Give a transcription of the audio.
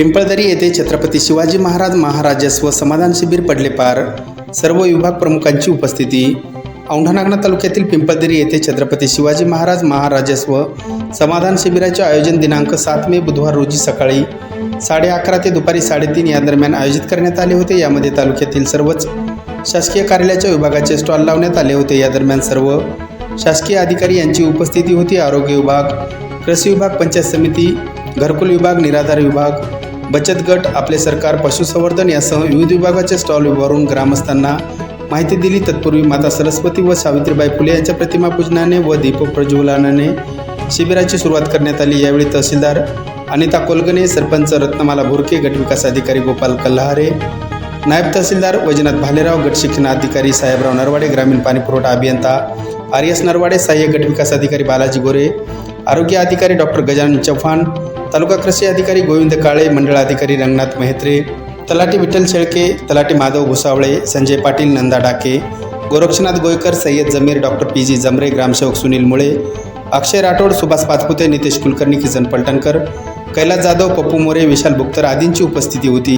पिंपळदरी येथे छत्रपती शिवाजी महाराज महाराजस्व समाधान शिबिर पडले पार. सर्व विभाग प्रमुखांची उपस्थिती. औंढा नागनाथ तालुक्यातील पिंपळदरी येथे छत्रपती शिवाजी महाराज महाराजस्व समाधान शिबिराचे आयोजन दिनांक सात मे बुधवार रोजी सकाळी साडे अकरा ते दुपारी साडेतीन या दरम्यान आयोजित करण्यात आले होते. यामध्ये तालुक्यातील सर्वच शासकीय कार्यालयाच्या विभागाचे स्टॉल लावण्यात आले होते. या दरम्यान सर्व शासकीय अधिकारी यांची उपस्थिती होती. आरोग्य विभाग कृषी विभाग पंचायत समिती घरकुल विभाग निराधार विभाग बचत गट आपले सरकार पशुसंवर्धन यासह विविध विभागाच्या स्टॉल उभारून ग्रामस्थांना माहिती दिली. तत्पूर्वी माता सरस्वती व सावित्रीबाई फुले यांच्या प्रतिमा पूजनाने व दीप प्रज्वलनाने शिबिराची सुरुवात करण्यात आली. यावेळी तहसीलदार अनिता कोलगणे सरपंच रत्नमाला भुरके गटविकास अधिकारी गोपाल कल्हारे नायब तहसीलदार वैजनाथ भालेराव गट शिक्षण अधिकारी साहेबराव नरवाडे ग्रामीण पाणीपुरवठा अभियंता आर एस नरवाडे सहाय्यक गटविकास अधिकारी बालाजी गोरे आरोग्य अधिकारी डॉक्टर गजानन चव्हाण तालुका कृषी अधिकारी गोविंद काळे मंडळ अधिकारी रंगनाथ मेहत्रे तलाटी Vitthal Shelke talathi Madhav Bhusawale Sanjay Patil Nanda Dake Gorakshnath Goykar Syed Zameer doctor P G Jamre ग्रामसेवक सुनील मुळे अक्षय राठोड सुभाष पाचपुते नितेश कुलकर्णी किसन पलटणकर कैलास जाधव पप्पू मोरे विशाल बुक्तर आदींची उपस्थिती होती.